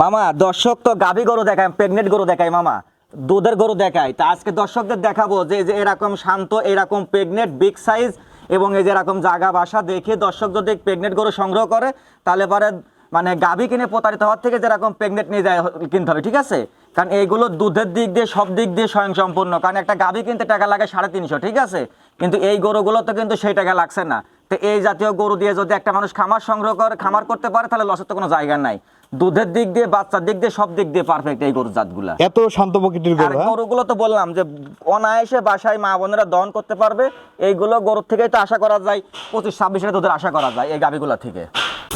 মামা, দর্শক তো গাভী গরু দেখায় প্রেগনেন্ট গরু দেখায় মামা। দুধের গরু দেখায়। তা আজকে দর্শকদের দেখাবো যে যে এরকম শান্ত, এরকম প্রেগনেন্ট বিগ সাইজ এবং এই যে এরকম জায়গা বাসা দেখে দর্শক যদি প্রেগনেন্ট গরু সংগ্রহ করে, তাহলে পরে মানে গাভী কিনে প্রতারিত হওয়ার থেকে যেরকম প্রেগনেন্ট নিয়ে যায়, কিনতে হবে, ঠিক আছে? কারণ এইগুলো দুধের দিক দিয়ে, সব দিক দিয়ে স্বয়ং সম্পূর্ণ কারণ একটা গাভী কিনতে টাকা লাগে সাড়ে তিনশো, ঠিক আছে? কিন্তু এই গরুগুলো তো কিন্তু সেই টাকা লাগছে না। তো এই জাতীয় গরু দিয়ে যদি একটা মানুষ খামার সংগ্রহ করে খামার করতে পারে তাহলে লসের তো কোনো জায়গা নাই। দুধের দিক দিয়ে বাচ্চার দিক দিয়ে সব দিক দিয়ে পারফেক্ট এই গরুর জাতগুলা। এত শান্ত প্রকৃতির গরু হ্যাঁ? গরুগুলো তো বললাম যে অনায়াসে বাসায় মা বোনেরা দহন করতে পারবে। এইগুলো গরুর থেকেই তো আশা করা যায় পঁচিশ ছাব্বিশ দুধের আশা করা যায় এই গাভিগুলো থেকে।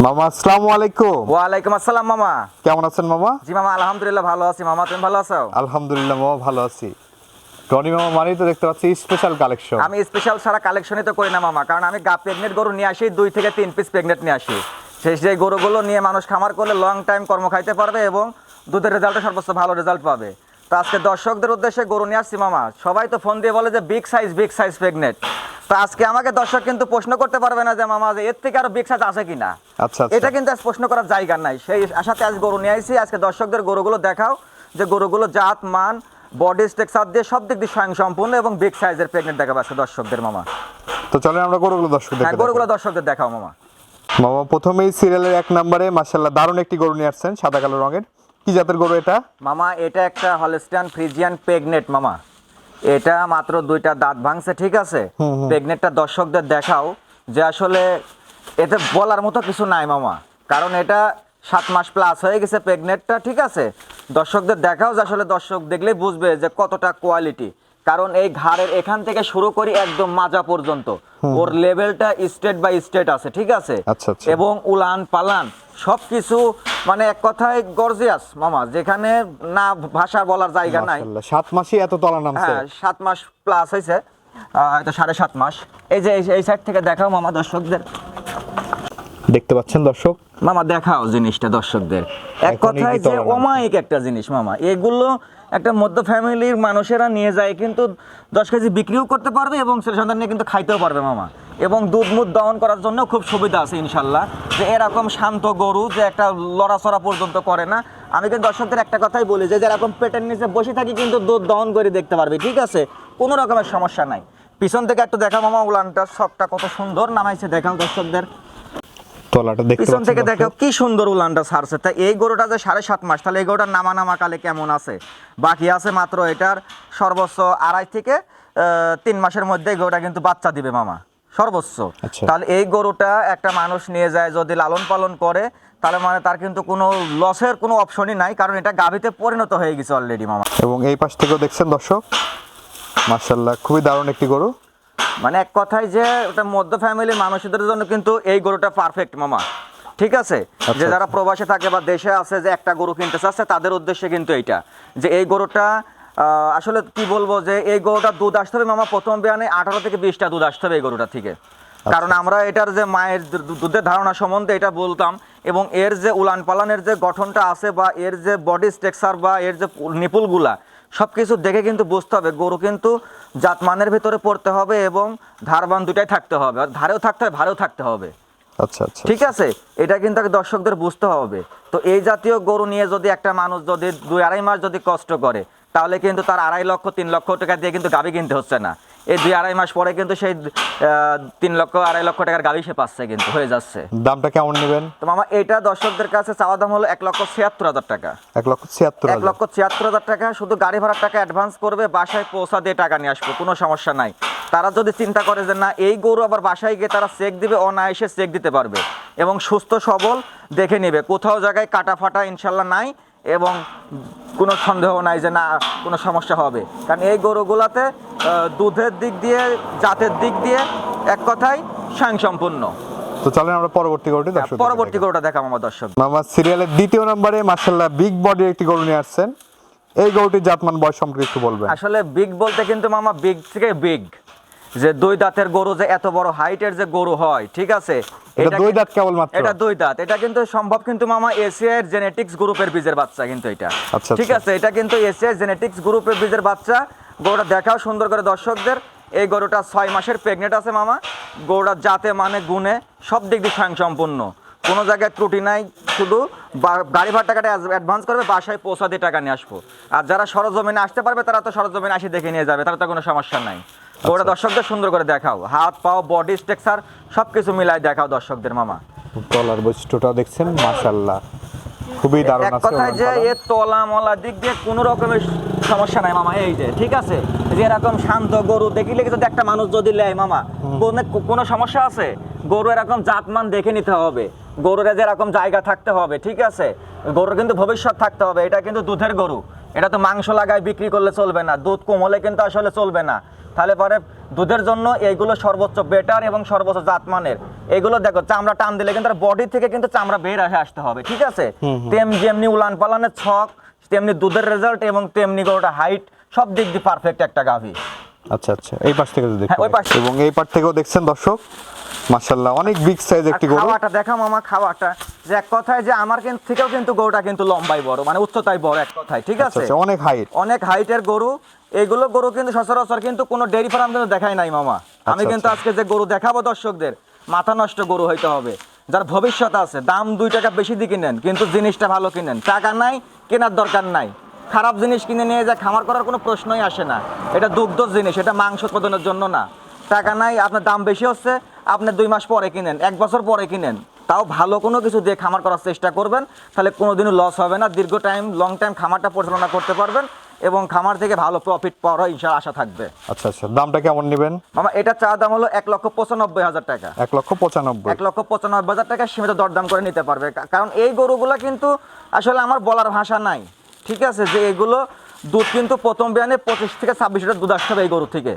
মামা আসসালামু আলাইকুম। ওয়ালাইকুম আসসালাম মামা। কেমন আছেন মামা? জি মামা আলহামদুলিল্লাহ ভালো আছি। মামা তুমি ভালো আছো? আলহামদুলিল্লাহ মামা ভালো আছি। টনি মামা মানেই তো দেখতে পাচ্ছি স্পেশাল কালেকশন আমি স্পেশাল সারা কালেকশনই তো করি না মামা কারণ আমি গা প্রেগনেন্ট গরু নিয়ে আসি দুই থেকে তিন পিস প্রেগনেন্ট নিয়ে আসি। সেই সেই গরুগুলো নিয়ে মানুষ খামার করলে লং টাইম কর্ম খাইতে পারবে এবং দুধের সর্বোচ্চ ভালো রেজাল্ট পাবে। তো আজকে দর্শকদের উদ্দেশ্যে গরু নিয়ে আসছি মামা। সবাই তো ফোন দিয়ে বলে যে big size big size pregnant তো আজকে আমাকে দর্শক কিন্তু প্রশ্ন করতে পারবে না যে মামা এর থেকে আরও বিগ সাইজ আছে কিনা। আচ্ছা আচ্ছা। এটা কিন্তু আজ প্রশ্ন করার জায়গা নাই। সেই আশাতে আজ গরু নিয়ে আইছি। আজকে দর্শকদের গরুগুলো দেখাও যে গরুগুলো জাত মান বডি স্ট্রাকচার দিয়ে সব দিক দিয়ে স্বয়ং সম্পূর্ণ এবং বিগ সাইজের প্রেগনেন্ট দেখাবো আজকে দর্শকদের মামা। তো চলেন আমরা গরুগুলো দর্শক হ্যাঁ গরুগুলো দর্শকদের দেখাও মামা। মামা প্রথমেই সিরিয়ালের এক নম্বরে মাশাল্লাহ দারুণ একটি গরু নিয়ে আসছেন সাদা কালো রঙের। কি জাতের গরু এটা? মামা এটা একটা হলস্টান ফ্রিজিয়ান প্রেগনেট মামা। এটা মাত্র দুইটা দাঁত ভাঙছে ঠিক আছে? প্রেগনেটটা দর্শকদের দেখাও যে আসলে এতে বলার মতো কিছু নাই মামা। কারণ এটা সাত মাস প্লাস হয়ে গেছে প্রেগনেটটা ঠিক আছে? দর্শকদের দেখাও যে আসলে দর্শক দেখলেই বুঝবে যে কতটা কোয়ালিটি কারণ এই ঘাড়ের এখান থেকে শুরু করি একদম মাজা পর্যন্ত। ওর লেভেলটা স্টেট বাই স্টেট আছে ঠিক আছে? আচ্ছা, আচ্ছা। এবং উলান পালান সবকিছু মানে এক কথায় গর্জিয়াস মামা। যেখানে না ভাষা বলার জায়গা নাই। সাত মাসই এত তলা নামছে। হ্যাঁ সাত মাস প্লাস হয়েছে। সাড়ে সাত মাস। এই যে এই সাইড থেকে দেখাও মামা দর্শকদের। দেখতে পাচ্ছেন দর্শক? মামা দেখাও জিনিসটা দর্শকদের। এক কথায় যে অমায়িক একটা জিনিস মামা। এগুলো একটা মধ্য ফ্যামিলির মানুষেরা নিয়ে যায় কিন্তু দশ কেজি বিক্রিও করতে পারবে এবং ছেলে সন্তান নিয়ে কিন্তু খাইতেও পারবে মামা। এবং দুধ মুধ দহন করার জন্য খুব সুবিধা আছে ইনশাল্লাহ। যে এরকম শান্ত গরু যে একটা লড়াচড়া পর্যন্ত করে না আমি কিন্তু দর্শকদের একটা কথাই বলি যে যেরকম পেটের নিচে বসে থাকি কিন্তু দুধ দহন করে দেখতে পারবে ঠিক আছে? কোনো রকমের সমস্যা নাই। পিছন থেকে একটু দেখা মামা উলানটা সবটা কত সুন্দর নামাইছে দেখাও দর্শকদের। তলাটা দেখতে পিছন থেকে দেখো কি সুন্দর উলানটা ছাড়ছে তা এই গরুটা যে সাড়ে সাত মাস তাহলে এই গরুটার নামা নামা কালে কেমন আছে? বাকি আছে মাত্র এটার সর্বোচ্চ আড়াই থেকে তিন মাসের মধ্যে গরুটা কিন্তু বাচ্চা দিবে মামা। সর্বোচ্চ। আচ্ছা। তাহলে এই গরুটা একটা মানুষ নিয়ে যায় যদি লালন পালন করে তাহলে মানে তার কিন্তু কোনো লসের কোনো অপশনই নাই কারণ এটা গাভিতে পরিণত হয়ে গেছে অলরেডি মামা। এবং এই পাশ থেকেও দেখছেন দর্শক মাশাল্লাহ খুবই দারুণ একটি গরু। মানে এক কথায় যে ওটা মধ্য ফ্যামিলির মানুষদের জন্য কিন্তু এই গরুটা পারফেক্ট মামা। ঠিক আছে? যে যারা প্রবাসে থাকে বা দেশে আছে যে একটা গরু কিনতে চাচ্ছে তাদের উদ্দেশ্যে কিন্তু এইটা। যে এই গরুটা আসলে কি বলব যে এই গরুটা দুধ আসতে হবে মামা প্রথম বিয়ানে আঠারো থেকে বিশটা দুধ আসতে হবে এই গরুটা থেকে। কারণ আমরা এটার যে মায়ের দুধের ধারণা সম্বন্ধে এটা বলতাম এবং এর যে উলান পালানের যে গঠনটা আছে বা এর যে বডি স্ট্রাকচার বা এর যে নিপুলগুলা সব কিছু দেখে কিন্তু বুঝতে হবে গরু কিন্তু জাতমানের ভিতরে পড়তে হবে এবং ধারবান দুটাই থাকতে হবে। আর ধারেও থাকতে হবে ভারেও থাকতে হবে। আচ্ছা আচ্ছা ঠিক আছে? এটা কিন্তু আগে দর্শকদের বুঝতে হবে। তো এই জাতীয় গরু নিয়ে যদি একটা মানুষ যদি দুই আড়াই মাস যদি কষ্ট করে তাহলে কিন্তু তার আড়াই লক্ষ তিন লক্ষ টাকা দিয়ে কিন্তু গাভী কিনতে হচ্ছে না। এই দুই আড়াই মাস পরে কিন্তু সেই তিন লক্ষ আড়াই লক্ষ টাকার গাড়ি সে পাচ্ছে কিন্তু হয়ে যাচ্ছে। দামটা কেমন নেবেন? তো মামা এটা দর্শকদের কাছে চাওয়া দাম হলো এক লক্ষ ছিয়াত্তর হাজার টাকা। এক লক্ষ ছিয়াত্তর এক লক্ষ ছিয়াত্তর হাজার টাকা শুধু গাড়ি ভাড়ার টাকা অ্যাডভান্স করবে বাসায় পৌঁছা দিয়ে টাকা নিয়ে আসব কোনো সমস্যা নাই। তারা যদি চিন্তা করে যে না এই গরু আবার বাসায় গিয়ে তারা চেক দিবে অনায়াসে চেক দিতে পারবে। এবং সুস্থ সবল দেখে নেবে কোথাও জায়গায় কাটা ফাটা ইনশাল্লাহ নাই এবং কোনো সন্দেহ নাই যে না কোনো সমস্যা হবে। কারণ এই গরুগুলোতে দুধের দিক দিয়ে জাতের দিক দিয়ে এক কথায় স্বয়ংসম্পূর্ণ। তো চলেন আমরা পরবর্তী গরুটি দর্শক পরবর্তী গরুটা দেখাম আমার দর্শক। মামা সিরিয়ালের দ্বিতীয় নম্বরে মার্শাল্লাহ বিগ বডির একটি গরু নিয়ে আসছেন। এই গরুটির জাতমান বয়স সম্পর্কে একটু বলবেন। আসলে বিগ বলতে কিন্তু মামা বিগ থেকে বিগ। যে দুই দাঁতের গরু যে এত বড় হাইটের যে গরু হয় ঠিক আছে? এটা দুই দাঁত কেবলমাত্র? এটা দুই দাঁত। এটা কিন্তু সম্ভব কিন্তু মামা এশিয়ার জেনেটিক্স গ্রুপের বীজের বাচ্চা কিন্তু এটা। আচ্ছা, ঠিক আচ্ছা। আছে? এটা কিন্তু এশিয়ার জেনেটিক্স গ্রুপের বীজের বাচ্চা। গরুটা দেখাও সুন্দর করে দর্শকদের। এই গরুটা ছয় মাসের প্রেগনেন্ট আছে মামা। গরুটা জাতে মানে গুণে সব দিক দিয়ে স্বয়ংসম্পূর্ণ। কোনো জায়গায় ত্রুটি নাই শুধু গাড়ি ভাড়া টাকাটা অ্যাডভান্স করবে বাসায় পৌঁছা দিয়ে টাকা নিয়ে আসব। আর যারা সরজমিনে আসতে পারবে তারা তো সরজমিনে আসি দেখে নিয়ে যাবে তারা তো কোনো সমস্যা নাই। ওটা দর্শকদের সুন্দর করে দেখাও। হাত পাও বডি স্ট্রাকচার সব কিছু মিলাই দেখাও দর্শকদের মামা। তলার বৈশিষ্ট্যটা দেখছেন? মাশাল্লাহ খুবই দারুণ আছে কথায় যে। এর তলা মলা দিক দিয়ে কোনো রকমের সমস্যা নাই মামা এই যে ঠিক আছে? যে এরকম শান্ত গরু দেখিলে যদি একটা মানুষ যদি লেয় মামা কোনো- কোনো সমস্যা আছে? গরু এরকম জাতমান দেখে নিতে হবে। গরুর যে এরকম জায়গা থাকতে হবে ঠিক আছে? গরুর কিন্তু ভবিষ্যৎ থাকতে হবে এটা কিন্তু দুধের গরু। এটা তো মাংস লাগায় বিক্রি করলে চলবে না দুধ কমলে কিন্তু আসলে চলবে না। তাহলে পরে দুধের জন্য এইগুলো সর্বোচ্চ বেটার এবং সর্বোচ্চ জাতমানের। এগুলো দেখো চামড়া টান দিলে কিন্তু বডি থেকে কিন্তু চামড়া বের হয়ে আসতে হবে ঠিক আছে? তেম যেমনি উলান পালানের ছক তেমনি দুধের রেজাল্ট এবং তেমনি গরুটা হাইট সব দিক দিয়ে পারফেক্ট একটা গাভী। আচ্ছা আচ্ছা। এই পাশ থেকে যদি হ্যাঁ, ওই পাশ- এবং এই পাশ থেকেও দেখছেন দর্শক? মাশাল্লাহ অনেক বিগ সাইজ একটি গরু। খাওয়াটা দেখা মামা খাওয়াটা। যে এক কথায় যে আমার কিন্তু থেকেও কিন্তু গরুটা কিন্তু লম্বাই বড় মানে উচ্চতায় বড় এক কথায় ঠিক আচ্ছা আছে? আচ্ছা অনেক হাইট অনেক হাইটের গরু। এগুলো গরু কিন্তু সচরাচর কিন্তু কোনো ডেয়ারি ফার্ম কিন্তু দেখাই নাই মামা। আমি আচ্ছা, কিন্তু আচ্ছা। আজকে যে গরু দেখাবো দর্শকদের মাথা নষ্ট গরু হইতে হবে। যার ভবিষ্যৎ আছে দাম দুই টাকা বেশি দিয়ে কিনেন কিন্তু জিনিসটা ভালো কিনেন। টাকা নাই কেনার দরকার নাই। খারাপ জিনিস কিনে নিয়ে যায় খামার করার কোনো প্রশ্নই আসে না। এটা দুগ্ধ জিনিস এটা মাংস উৎপাদনের জন্য না। টাকা নাই আপনার দাম বেশি হচ্ছে আপনি দুই মাস পরে কিনেন এক বছর পরে কিনেন। তাও ভালো কোনো কিছু দিয়ে খামার করার চেষ্টা করবেন তাহলে কোনোদিনও লস হবে না। দীর্ঘ টাইম লং টাইম খামারটা পরিচালনা করতে পারবেন এবং খামার থেকে ভালো প্রফিট পাওয়ার ইনশাল আশা থাকবে। আচ্ছা আচ্ছা দামটা কেমন নেবেন? মামা এটা চা দাম হলো এক লক্ষ পঁচানব্বই হাজার টাকা। এক লক্ষ পঁচানব্বই। এক লক্ষ পঁচানব্বই হাজার টাকা সীমিত দরদাম করে নিতে পারবে কারণ এই গরুগুলো কিন্তু আসলে আমার বলার ভাষা নাই। ঠিক আছে যে এগুলো দুধ কিন্তু প্রথম বিয়ানে পঁচিশ থেকে ছাব্বিশ লিটার দুধ আসতে হবে এই গরু থেকে।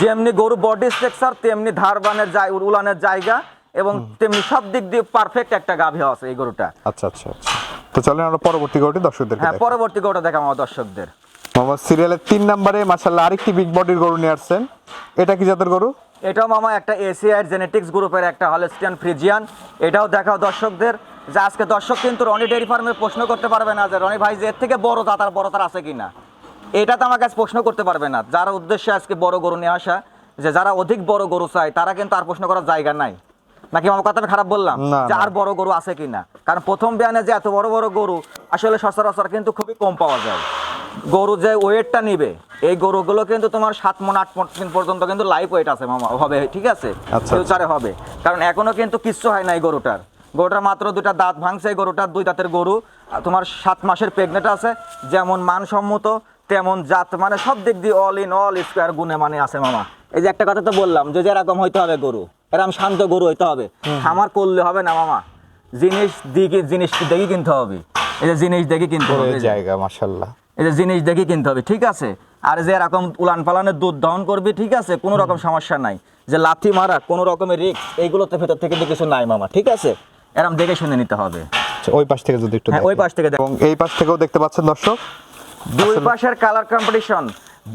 যেমনি গরু বডি স্ট্রাকচার তেমনি ধারবানের জায় উলানের জায়গা এবং তেমনি সব দিক দিয়ে পারফেক্ট একটা গাভী আছে এই গরুটা। আচ্ছা আচ্ছা আচ্ছা। তো চলেন আমরা পরবর্তী গরুটি দর্শকদের হ্যাঁ পরবর্তী গরুটা দেখা আমার দর্শকদের। মোহাম্মদ সিরিয়ালের তিন নম্বরে মাশাল্লাহ আরেকটি বিগ বডির গরু নিয়ে আসছেন। এটা কি জাতের গরু? এটাও মামা একটা এসিআই জেনেটিক্স গ্রুপের একটা হলেস্টিয়ান ফ্রিজিয়ান এটাও দেখাও দর্শকদের। যে আজকে দর্শক কিন্তু রনি ডেয়ারি ফার্মে প্রশ্ন করতে পারবে না যে রনি ভাই যে এর থেকে বড় দাতার বড় তার আছে কিনা? এটা তো আমার কাছে প্রশ্ন করতে পারবে না। যার উদ্দেশ্যে আজকে বড় গরু নিয়ে আসা যে যারা অধিক বড় গরু চায় তারা কিন্তু আর প্রশ্ন করার জায়গা নাই। নাকি আমার কথা খারাপ বললাম? যে আর বড় গরু আছে কিনা? কারণ প্রথম বিয়ানে যে এত বড় বড় গরু আসলে সচরাচর কিন্তু খুবই কম পাওয়া যায়। গরু যে ওয়েটটা নিবে এই গরুগুলো কিন্তু তোমার সাত মন আট মন পর্যন্ত কিন্তু লাইফ ওয়েট আছে মামা হবে ঠিক আছে? আচ্ছা। ফিউচারে হবে। কারণ এখনও কিন্তু কিচ্ছু হয় না এই গরুটার। গরুটার মাত্র দুটা দাঁত ভাঙছে এই গরুটার দুই দাঁতের গরু। তোমার সাত মাসের প্রেগনেন্ট আছে যেমন মানসম্মত তেমন জাত মানে সব দিক দিয়ে অল ইন অল স্কোয়ার গুণে মানে আছে মামা। এই যে একটা কথা তো বললাম যে যেরকম হইতে হবে গরু এরকম শান্ত গরু হইতে হবে। খামার করলে হবে না মামা। জিনিস দিকে জিনিস দেখে কিনতে হবে। এই যে জিনিস দেখে কিনতে হবে। জায়গা মাশাল্লাহ এই যে জিনিস দেখে কিনতে হবে ঠিক আছে? আর যে এরকম উলান পালানের দুধ দহন করবি ঠিক আছে? কোনো রকম সমস্যা নাই। যে লাথি মারা কোনো রকমের রিক্স এইগুলোতে ভেতর থেকে কিছু নাই মামা ঠিক আছে? এরকম দেখে শুনে নিতে হবে। আচ্ছা, ওই পাশ থেকে যদি একটু হ্যাঁ, ওই পাশ থেকে। এবং এই পাশ থেকেও দেখতে পাচ্ছেন দর্শক দুই পাশের কালার কম্পিটিশন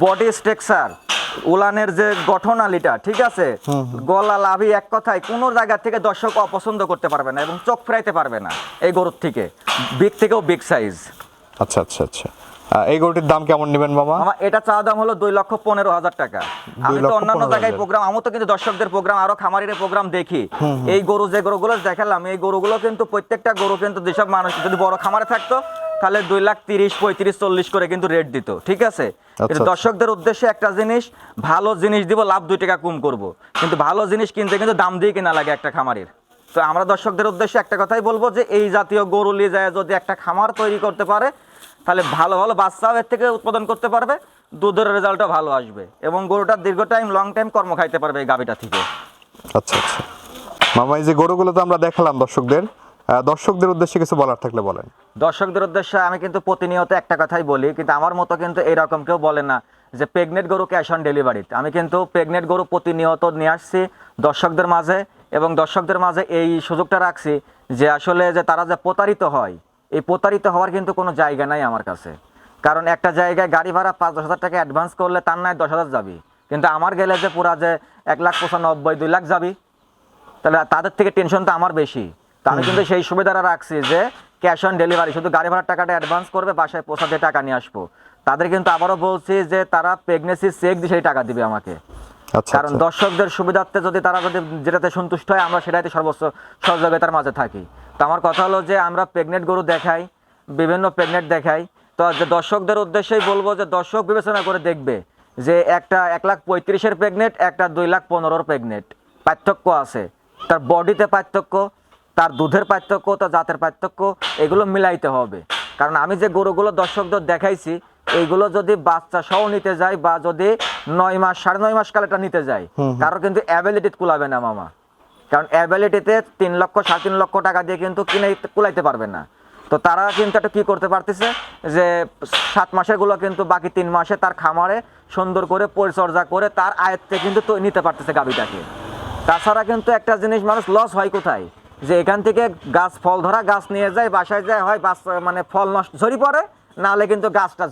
বডি স্ট্রাকচার উলানের যে গঠনালিটা ঠিক আছে? গলা লাভি এক কথায় কোনো জায়গা থেকে দর্শক অপছন্দ করতে পারবে না এবং চোখ ফেরাইতে পারবে না এই গরুর থেকে। বিগ থেকেও বিগ সাইজ আচ্ছা আচ্ছা আচ্ছা। এই গরুটির দাম কেমন নেবেন মামা? আমার এটা চাওয়া দাম হলো দুই লক্ষ পনেরো হাজার টাকা। আমি তো অন্যান্য জায়গায় প্রোগ্রাম আমি তো কিন্তু দর্শকদের প্রোগ্রাম আরও খামারির প্রোগ্রাম দেখি। এই গরু যে গরুগুলো দেখালাম এই গরুগুলো কিন্তু প্রত্যেকটা গরু কিন্তু যেসব মানুষ যদি বড় খামারে থাকতো তাহলে দুই লাখ তিরিশ পঁয়ত্রিশ চল্লিশ করে কিন্তু রেট দিত ঠিক আছে? আচ্ছা। দর্শকদের উদ্দেশ্যে একটা জিনিস ভালো জিনিস দিব লাভ দুই টাকা কম করব। কিন্তু ভালো জিনিস কিনতে কিন্তু দাম দিয়ে কিনা লাগে একটা খামারের। তো আমরা দর্শকদের উদ্দেশ্যে একটা কথাই বলব যে এই জাতীয় গরু নিয়ে যায় যদি একটা খামার তৈরি করতে পারে তাহলে ভালো ভালো বাচ্চাও এর থেকে উৎপাদন করতে পারবে দুধের রেজাল্টও ভালো আসবে এবং গরুটা দীর্ঘ টাইম লং টাইম কর্ম খাইতে পারবে এই গাভিটা থেকে। আচ্ছা আচ্ছা। মামা এই যে গরুগুলো তো আমরা দেখালাম দর্শকদের দর্শকদের উদ্দেশ্যে কিছু বলার থাকলে বলেন। দর্শকদের উদ্দেশ্যে আমি কিন্তু প্রতিনিয়ত একটা কথাই বলি কিন্তু আমার মতো কিন্তু এরকম কেউ বলে না যে প্রেগনেন্ট গরু ক্যাশ অন ডেলিভারিতে আমি কিন্তু প্রেগনেন্ট গরু প্রতিনিয়ত নিয়ে আসছি দর্শকদের মাঝে এবং দর্শকদের মাঝে এই সুযোগটা রাখছি যে আসলে যে তারা যে প্রতারিত হয় এই প্রতারিত হওয়ার কিন্তু কোনো জায়গা নাই আমার কাছে। কারণ একটা জায়গায় গাড়ি ভাড়া পাঁচ দশ হাজার টাকা অ্যাডভান্স করলে তার নয় দশ হাজার যাবি। কিন্তু আমার গেলে যে পুরা যে এক লাখ পঁচানব্বই দুই লাখ যাবি তাহলে তাদের থেকে টেনশন তো আমার বেশি। তো আমি কিন্তু সেই সুবিধাটা রাখছি যে ক্যাশ অন ডেলিভারি শুধু গাড়ি ভাড়ার টাকাটা অ্যাডভান্স করবে বাসায় পৌঁছাতে টাকা নিয়ে আসব। তাদের কিন্তু আবারও বলছি যে তারা প্রেগনেন্সি চেক দিয়ে সেই টাকা দিবে আমাকে। কারণ আচ্ছা। দর্শকদের সুবিধার্থে যদি তারা যদি যেটাতে সন্তুষ্ট হয় আমরা সেটাতে সর্বোচ্চ সহযোগিতার মাঝে থাকি। তো আমার কথা হলো যে আমরা প্রেগনেন্ট গরু দেখাই বিভিন্ন প্রেগনেন্ট দেখাই। তো যে দর্শকদের উদ্দেশ্যেই বলব যে দর্শক বিবেচনা করে দেখবে যে একটা এক লাখ পঁয়ত্রিশের প্রেগনেন্ট একটা দুই লাখ পনেরোর প্রেগনেন্ট পার্থক্য আছে। তার বডিতে পার্থক্য তার দুধের পার্থক্য তার জাতের পার্থক্য এগুলো মিলাইতে হবে। কারণ আমি যে গরুগুলো দর্শকদের দেখাইছি এইগুলো যদি বাচ্চা সহ নিতে যায় বা যদি নয় মাস সাড়ে নয় মাস কালে এটা নিতে যায় কারও কিন্তু অ্যাবিলিটি কুলাবে না মামা। কারণ অ্যাবিলিটিতে তিন লক্ষ সাড়ে তিন লক্ষ টাকা দিয়ে কিন্তু কিনে কুলাইতে পারবে না। তো তারা কিন্তু একটা কি করতে পারতেছে? যে সাত মাসেরগুলো কিন্তু বাকি তিন মাসে তার খামারে সুন্দর করে পরিচর্যা করে তার আয়ত্তে কিন্তু নিতে পারতেছে গাভিটাকে। তাছাড়া কিন্তু একটা জিনিস মানুষ লস হয় কোথায়? যে এখান থেকে গাছ ফল ধরা গাছ নিয়ে যায় বাসায় যায় হয় বাস মানে ফল নষ্ট ঝরি পড়ে নাহলে কিন্তু গাছটা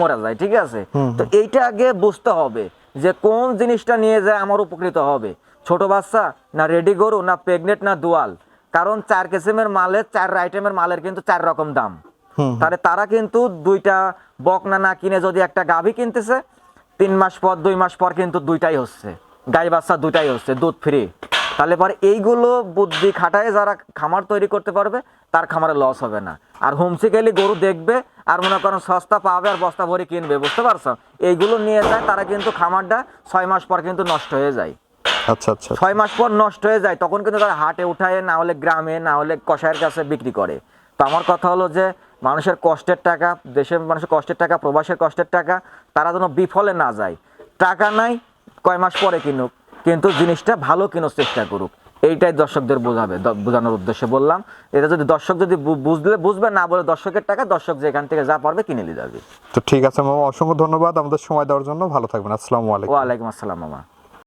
মরে যায় ঠিক আছে? তো এইটা আগে বুঝতে হবে যে কোন জিনিসটা নিয়ে যায় আমার উপকৃত হবে। ছোট বাচ্চা না রেডি গরু না প্রেগনেন্ট না দুয়াল। কারণ চার কিসিমের মালের চার আইটেমের মালের কিন্তু চার রকম দাম। তাহলে তারা কিন্তু দুইটা বকনা না কিনে যদি একটা গাভী কিনতেছে তিন মাস পর দুই মাস পর কিন্তু দুইটাই হচ্ছে। গাই বাচ্চা দুইটাই হচ্ছে দুধ ফ্রি তাহলে পরে এইগুলো বুদ্ধি খাটায় যারা খামার তৈরি করতে পারবে তার খামারে লস হবে না। আর হোমসিক্যালি গরু দেখবে আর মনে করেন সস্তা পাবে আর বস্তা ভরে কিনবে বুঝতে পারছ? এইগুলো নিয়ে যায় তারা কিন্তু খামারটা ছয় মাস পর কিন্তু নষ্ট হয়ে যায়। আচ্ছা আচ্ছা। ছয় মাস পর নষ্ট হয়ে যায় তখন কিন্তু তারা হাটে উঠায় না হলে গ্রামে না হলে কষায়ের কাছে বিক্রি করে। তো আমার কথা হলো যে মানুষের কষ্টের টাকা দেশের মানুষের কষ্টের টাকা প্রবাসের কষ্টের টাকা তারা যেন বিফলে না যায়। টাকা নাই কয় মাস পরে কিনুক কিন্তু জিনিসটা ভালো কেনার চেষ্টা করুক। এইটাই দর্শকদের বোঝাবে বোঝানোর উদ্দেশ্যে বললাম। এটা যদি দর্শক যদি বুঝলে বুঝবে না বলে দর্শকের টাকা দর্শক যে এখান থেকে যা পারবে কিনে নিয়ে যাবে। তো ঠিক আছে মামা অসংখ্য ধন্যবাদ। আমাদের সময় দেওয়ার জন্য ভালো থাকবেন। আসসালামু আলাইকুম। ওয়ালাইকুম আসসালাম মামা।